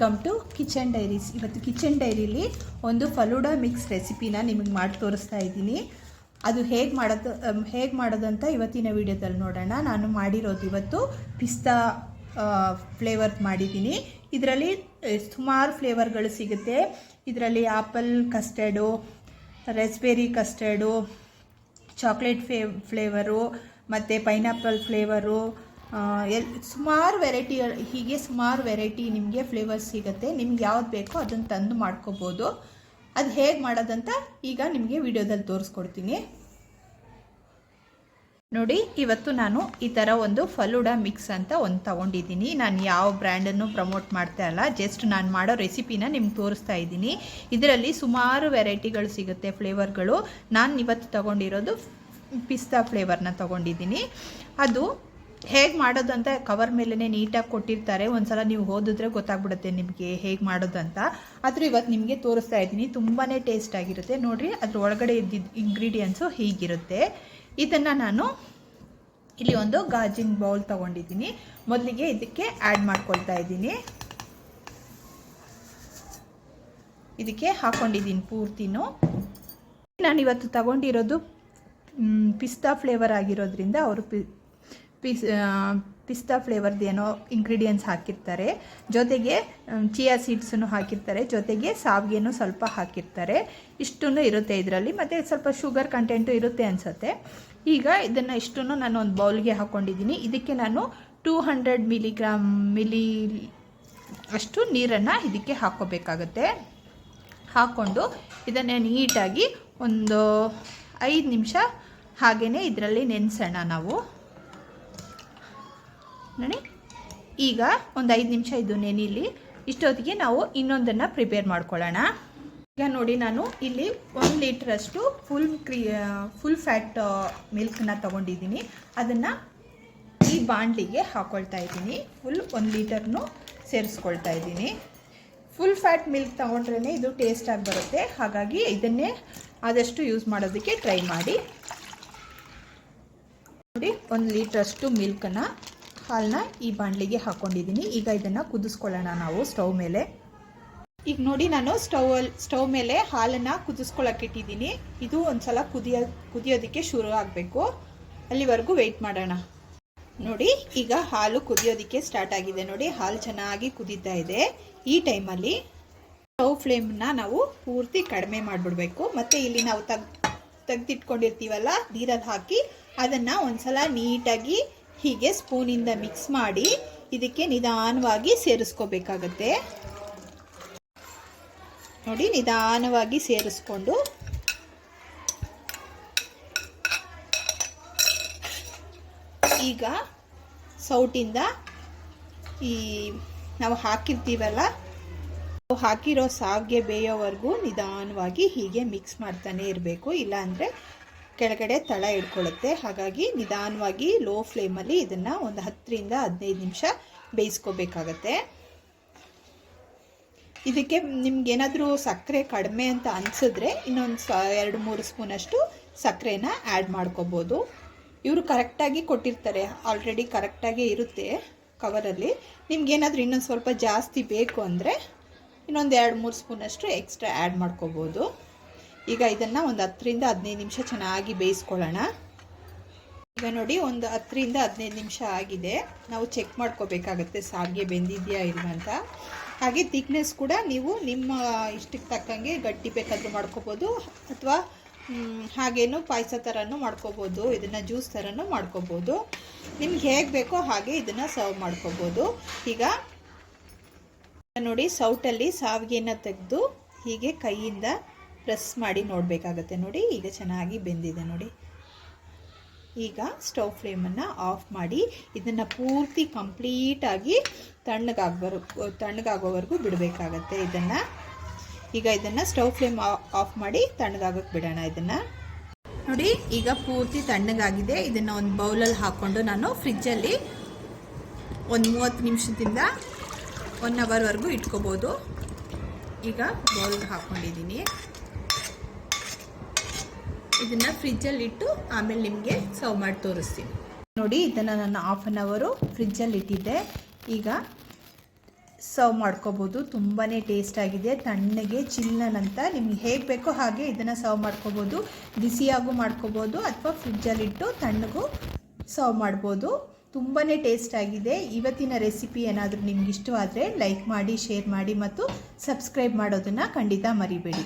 Welcome to kitchen diaries. ಇವತ್ತು kitchen ಡೈರಿಲಿ ಒಂದು ಫಲೂಡಾ ಮಿಕ್ಸ್ ರೆಸಿಪಿನ ನಿಮಗೆ ಮಾಡಿ ತೋರಿಸ್ತಾ ಇದ್ದೀನಿ. ಅದು ಹೇಗೆ ಮಾಡೋದು ಹೇಗೆ ಮಾಡೋದಂತ ಇವತ್ತಿನ ವಿಡಿಯೋದಲ್ಲಿ ನೋಡೋಣ. ನಾನು ಮಾಡಿರೋದು ಇವತ್ತು ಪಿಸ್ತಾ ಫ್ಲೇವರ್ ಮಾಡಿದ್ದೀನಿ. ಇದರಲ್ಲಿ ಸುಮಾರು ಫ್ಲೇವರ್ಗಳು ಸಿಗುತ್ತೆ. ಇದರಲ್ಲಿ apple custard raspberry custard, chocolate fla, flavour, ಮತ್ತು ಪೈನಾಪಲ್ ಫ್ಲೇವರು ಎಲ್, ಸುಮಾರು ವೆರೈಟಿ ಹೀಗೆ ಸುಮಾರು ವೆರೈಟಿ ನಿಮಗೆ ಫ್ಲೇವರ್ಸ್ ಸಿಗುತ್ತೆ. ನಿಮ್ಗೆ ಯಾವ್ದು ಬೇಕೋ ಅದನ್ನು ತಂದು ಮಾಡ್ಕೋಬೋದು. ಅದು ಹೇಗೆ ಮಾಡೋದಂತ ಈಗ ನಿಮಗೆ ವಿಡಿಯೋದಲ್ಲಿ ತೋರಿಸ್ಕೊಡ್ತೀನಿ. ನೋಡಿ, ಇವತ್ತು ನಾನು ಈ ಥರ ಒಂದು ಫಲೂಡ ಮಿಕ್ಸ್ ಅಂತ ಒಂದು ತಗೊಂಡಿದ್ದೀನಿ. ನಾನು ಯಾವ ಬ್ರ್ಯಾಂಡನ್ನು ಪ್ರಮೋಟ್ ಮಾಡ್ತಾ ಇಲ್ಲ. ಜಸ್ಟ್ ನಾನು ಮಾಡೋ ರೆಸಿಪಿನ ನಿಮ್ಗೆ ತೋರಿಸ್ತಾ ಇದ್ದೀನಿ. ಇದರಲ್ಲಿ ಸುಮಾರು ವೆರೈಟಿಗಳು ಸಿಗುತ್ತೆ ಫ್ಲೇವರ್ಗಳು ನಾನು ಇವತ್ತು ತಗೊಂಡಿರೋದು ಪಿಸ್ತಾ ಫ್ಲೇವರ್ನ ತಗೊಂಡಿದ್ದೀನಿ. ಅದು ಹೇಗೆ ಮಾಡೋದು ಅಂತ ಕವರ್ ಮೇಲೇ ನೀಟಾಗಿ ಕೊಟ್ಟಿರ್ತಾರೆ. ಒಂದ್ಸಲ ನೀವು ಓದಿದ್ರೆ ಗೊತ್ತಾಗ್ಬಿಡುತ್ತೆ ನಿಮಗೆ ಹೇಗೆ ಮಾಡೋದು ಅಂತ. ಆದರೂ ಇವತ್ತು ನಿಮಗೆ ತೋರಿಸ್ತಾ ಇದ್ದೀನಿ. ತುಂಬಾ ಟೇಸ್ಟ್ ಆಗಿರುತ್ತೆ. ನೋಡಿರಿ, ಅದ್ರ ಒಳಗಡೆ ಇದ್ದಿದ್ದ ಇಂಗ್ರೀಡಿಯೆಂಟ್ಸು ಹೀಗಿರುತ್ತೆ. ಇದನ್ನು ನಾನು ಇಲ್ಲಿ ಒಂದು ಗಾಜಿನ ಬೌಲ್ ತೊಗೊಂಡಿದ್ದೀನಿ. ಮೊದಲಿಗೆ ಇದಕ್ಕೆ ಆ್ಯಡ್ ಮಾಡ್ಕೊಳ್ತಾ ಇದ್ದೀನಿ. ಇದಕ್ಕೆ ಹಾಕೊಂಡಿದ್ದೀನಿ ಪೂರ್ತಿನೂ. ನಾನು ಇವತ್ತು ತಗೊಂಡಿರೋದು ಪಿಸ್ತಾ ಫ್ಲೇವರ್ ಆಗಿರೋದ್ರಿಂದ ಅವರು ಪಿ ಪಿಸ್ ಪಿಸ್ತಾ ಫ್ಲೇವರ್ದು ಏನೋ ಇಂಗ್ರೀಡಿಯೆಂಟ್ಸ್ ಹಾಕಿರ್ತಾರೆ. ಜೊತೆಗೆ ಚಿಯಾ ಸೀಡ್ಸನ್ನು ಹಾಕಿರ್ತಾರೆ. ಜೊತೆಗೆ ಸಾವಿಗೆನೂ ಸ್ವಲ್ಪ ಹಾಕಿರ್ತಾರೆ. ಇಷ್ಟೂ ಇರುತ್ತೆ ಇದರಲ್ಲಿ. ಮತ್ತು ಸ್ವಲ್ಪ ಶುಗರ್ ಕಂಟೆಂಟು ಇರುತ್ತೆ ಅನಿಸುತ್ತೆ. ಈಗ ಇದನ್ನು ಇಷ್ಟೂ ನಾನು ಒಂದು ಬೌಲ್ಗೆ ಹಾಕ್ಕೊಂಡಿದ್ದೀನಿ ಇದಕ್ಕೆ ನಾನು ಟೂ ಹಂಡ್ರೆಡ್ ಮಿಲಿಗ್ರಾಮ್ ಮಿಲಿ ಅಷ್ಟು ನೀರನ್ನು ಇದಕ್ಕೆ ಹಾಕ್ಕೋಬೇಕಾಗತ್ತೆ. ಹಾಕ್ಕೊಂಡು ಇದನ್ನು ನೀಟಾಗಿ ಒಂದು ಐದು ನಿಮಿಷ ಹಾಗೆಯೇ ಇದರಲ್ಲಿ ನೆನೆಸೋಣ ನಾವು. ನೋಡಿ ಈಗ ಒಂದು ಐದು ನಿಮಿಷ ಇದು ನೆನಿಲಿ ಇಷ್ಟೊತ್ತಿಗೆ ನಾವು ಇನ್ನೊಂದನ್ನು ಪ್ರಿಪೇರ್ ಮಾಡ್ಕೊಳ್ಳೋಣ. ಈಗ ನೋಡಿ ನಾನು ಇಲ್ಲಿ ಒಂದು ಲೀಟ್ರಷ್ಟು ಫುಲ್ ಕ್ರೀ ಫುಲ್ ಫ್ಯಾಟ್ ಮಿಲ್ಕ್ನ ತೊಗೊಂಡಿದ್ದೀನಿ. ಅದನ್ನು ಈ ಬಾಂಡ್ಲಿಗೆ ಹಾಕ್ಕೊಳ್ತಾ ಇದ್ದೀನಿ. ಫುಲ್ ಒಂದು ಲೀಟರ್ನು ಸೇರಿಸ್ಕೊಳ್ತಾ ಇದ್ದೀನಿ. ಫುಲ್ ಫ್ಯಾಟ್ ಮಿಲ್ಕ್ ತೊಗೊಂಡ್ರೇ ಇದು ಟೇಸ್ಟಾಗಿ ಬರುತ್ತೆ. ಹಾಗಾಗಿ ಇದನ್ನೇ ಆದಷ್ಟು ಯೂಸ್ ಮಾಡೋದಕ್ಕೆ ಟ್ರೈ ಮಾಡಿ. ನೋಡಿ, ಒಂದು ಲೀಟ್ರಷ್ಟು ಮಿಲ್ಕನ್ನು ಹಾಲನ್ನ ಈ ಬಾಣಲಿಗೆ ಹಾಕ್ಕೊಂಡಿದ್ದೀನಿ ಈಗ ಇದನ್ನು ಕುದಿಸ್ಕೊಳ್ಳೋಣ ನಾವು ಸ್ಟವ್ ಮೇಲೆ. ಈಗ ನೋಡಿ ನಾನು ಸ್ಟವಲ್ಲಿ ಸ್ಟವ್ ಮೇಲೆ ಹಾಲನ್ನು ಕುದಿಸ್ಕೊಳ್ಳೋಕೆ ಇಟ್ಟಿದ್ದೀನಿ. ಇದು ಒಂದು ಸಲ ಕುದಿಯೋ, ಕುದಿಯೋದಕ್ಕೆ ಶುರು ಆಗಬೇಕು. ಅಲ್ಲಿವರೆಗೂ ವೆಯ್ಟ್ ಮಾಡೋಣ. ನೋಡಿ, ಈಗ ಹಾಲು ಕುದಿಯೋದಕ್ಕೆ ಸ್ಟಾರ್ಟ್ ಆಗಿದೆ. ನೋಡಿ, ಹಾಲು ಚೆನ್ನಾಗಿ ಕುದೀತಾ ಇದೆ. ಈ ಟೈಮಲ್ಲಿ ಸ್ಟವ್ ಫ್ಲೇಮ್ನ ನಾವು ಪೂರ್ತಿ ಕಡಿಮೆ ಮಾಡಿಬಿಡ್ಬೇಕು. ಮತ್ತು ಇಲ್ಲಿ ನಾವು ತಗ್, ತೆಗೆದಿಟ್ಕೊಂಡಿರ್ತೀವಲ್ಲ, ನೀರಲ್ಲಿ ಹಾಕಿ ಅದನ್ನು ಒಂದ್ಸಲ ನೀಟಾಗಿ ಹೀಗೆ ಸ್ಪೂನಿಂದ ಮಿಕ್ಸ್ ಮಾಡಿ ಇದಕ್ಕೆ ನಿಧಾನವಾಗಿ ಸೇರಿಸ್ಕೋಬೇಕಾಗತ್ತೆ. ನೋಡಿ, ನಿಧಾನವಾಗಿ ಸೇರಿಸ್ಕೊಂಡು ಈಗ ಸೌಟಿಂದ ಈ ನಾವು ಹಾಕಿರ್ತೀವಲ್ಲ ಹಾಕಿರೋ ಸಾವಿಗೆ ಬೇಯೋವರೆಗೂ ನಿಧಾನವಾಗಿ ಹೀಗೆ ಮಿಕ್ಸ್ ಮಾಡ್ತಾನೆ ಇರಬೇಕು. ಇಲ್ಲಾಂದರೆ ಕೆಳಗಡೆ ತಳ ಇಡ್ಕೊಳ್ಳುತ್ತೆ. ಹಾಗಾಗಿ ನಿಧಾನವಾಗಿ ಲೋ ಫ್ಲೇಮಲ್ಲಿ ಇದನ್ನು ಒಂದು ಹತ್ತರಿಂದ ಹದಿನೈದು ನಿಮಿಷ ಬೇಯಿಸ್ಕೋಬೇಕಾಗತ್ತೆ. ಇದಕ್ಕೆ ನಿಮ್ಗೇನಾದರೂ ಸಕ್ಕರೆ ಕಡಿಮೆ ಅಂತ ಅನಿಸಿದ್ರೆ ಇನ್ನೊಂದು ಸ, ಎರಡು ಮೂರು ಸ್ಪೂನಷ್ಟು ಸಕ್ಕರೆನ ಆ್ಯಡ್ ಮಾಡ್ಕೋಬೋದು. ಇವರು ಕರೆಕ್ಟಾಗಿ ಕೊಟ್ಟಿರ್ತಾರೆ. ಆಲ್ರೆಡಿ ಕರೆಕ್ಟಾಗೇ ಇರುತ್ತೆ ಕವರಲ್ಲಿ ನಿಮ್ಗೇನಾದರೂ ಇನ್ನೊಂದು ಸ್ವಲ್ಪ ಜಾಸ್ತಿ ಬೇಕು ಅಂದರೆ ಇನ್ನೊಂದು ಎರಡು ಮೂರು ಸ್ಪೂನಷ್ಟು ಎಕ್ಸ್ಟ್ರಾ ಆ್ಯಡ್ ಮಾಡ್ಕೋಬೋದು. ಈಗ ಇದನ್ನು ಒಂದು ಹತ್ತರಿಂದ ಹದಿನೈದು ನಿಮಿಷ ಚೆನ್ನಾಗಿ ಬೇಯಿಸ್ಕೊಳ್ಳೋಣ. ಈಗ ನೋಡಿ, ಒಂದು ಹತ್ತರಿಂದ ಹದಿನೈದು ನಿಮಿಷ ಆಗಿದೆ. ನಾವು ಚೆಕ್ ಮಾಡ್ಕೋಬೇಕಾಗತ್ತೆ ಸಾರಿಗೆ ಬೆಂದಿದೆಯಾ ಇಲ್ವಂತ ಹಾಗೆ ತಿಕ್ನೆಸ್ ಕೂಡ ನೀವು ನಿಮ್ಮ ಇಷ್ಟಕ್ಕೆ ತಕ್ಕಂಗೆ ಗಟ್ಟಿ ಬೇಕಾದರೂ ಮಾಡ್ಕೋಬೋದು, ಅಥವಾ ಹಾಗೇನು ಪಾಯಸ ಥರನೂ ಮಾಡ್ಕೋಬೋದು, ಇದನ್ನು ಜ್ಯೂಸ್ ಥರನೂ ಮಾಡ್ಕೋಬೋದು. ನಿಮ್ಗೆ ಹೇಗೆ ಬೇಕೋ ಹಾಗೆ ಇದನ್ನು ಸರ್ವ್ ಮಾಡ್ಕೋಬೋದು. ಈಗ ನೋಡಿ, ಸೌಟಲ್ಲಿ ಸಾವಿಗೆನ ತೆಗೆದು ಹೀಗೆ ಕೈಯಿಂದ ಪ್ರೆಸ್ ಮಾಡಿ ನೋಡಬೇಕಾಗತ್ತೆ ನೋಡಿ, ಈಗ ಚೆನ್ನಾಗಿ ಬೆಂದಿದೆ ನೋಡಿ. ಈಗ ಸ್ಟವ್ ಫ್ಲೇಮನ್ನು ಆಫ್ ಮಾಡಿ ಇದನ್ನು ಪೂರ್ತಿ ಕಂಪ್ಲೀಟಾಗಿ ತಣ್ಣಗಾಗ್ಬರ್, ತಣ್ಣಗಾಗೋವರೆಗೂ ಬಿಡಬೇಕಾಗತ್ತೆ ಇದನ್ನು. ಈಗ ಇದನ್ನು ಸ್ಟವ್ ಫ್ಲೇಮ್ ಆಫ್ ಮಾಡಿ ತಣ್ಣಗಾಗೋಕ್ಕೆ ಬಿಡೋಣ ಇದನ್ನು. ನೋಡಿ, ಈಗ ಪೂರ್ತಿ ತಣ್ಣಗಾಗಿದೆ. ಇದನ್ನು ಒಂದು ಬೌಲಲ್ಲಿ ಹಾಕ್ಕೊಂಡು ನಾನು ಫ್ರಿಜ್ಜಲ್ಲಿ ಒಂದು ಮೂವತ್ತು ನಿಮಿಷದಿಂದ ಒನ್ ಅವರ್ವರೆಗೂ ಇಟ್ಕೋಬೋದು. ಈಗ ಬೌಲ್ಗೆ ಹಾಕ್ಕೊಂಡಿದ್ದೀನಿ. ಇದನ್ನು ಫ್ರಿಜ್ಜಲ್ಲಿ ಇಟ್ಟು ಆಮೇಲೆ ನಿಮಗೆ ಸರ್ವ್ ಮಾಡಿ ತೋರಿಸ್ತೀನಿ. ನೋಡಿ, ಇದನ್ನು ನಾನು ಹಾಫ್ ಆನ್ ಅವರು ಫ್ರಿಜ್ಜಲ್ಲಿ ಇಟ್ಟಿದ್ದೆ. ಈಗ ಸರ್ವ್ ಮಾಡ್ಕೋಬೋದು. ತುಂಬಾ ಟೇಸ್ಟ್ ಆಗಿದೆ. ತಣ್ಣಗೆ ಚಿಲ್ಲನ್ ಅಂತ ನಿಮ್ಗೆ ಹೇಗೆ ಬೇಕೋ ಹಾಗೆ ಇದನ್ನು ಸರ್ವ್ ಮಾಡ್ಕೋಬೋದು. ಬಿಸಿಯಾಗೂ ಮಾಡ್ಕೋಬೋದು ಅಥವಾ ಫ್ರಿಜ್ಜಲ್ಲಿಟ್ಟು ತಣ್ಣಗೂ ಸರ್ವ್ ಮಾಡ್ಬೋದು. ತುಂಬಾ ಟೇಸ್ಟ್ ಆಗಿದೆ. ಇವತ್ತಿನ ರೆಸಿಪಿ ಏನಾದರೂ ನಿಮ್ಗೆ ಇಷ್ಟವಾದರೆ ಲೈಕ್ ಮಾಡಿ ಶೇರ್ ಮಾಡಿ ಮತ್ತು ಸಬ್ಸ್ಕ್ರೈಬ್ ಮಾಡೋದನ್ನು ಖಂಡಿತ ಮರಿಬೇಡಿ.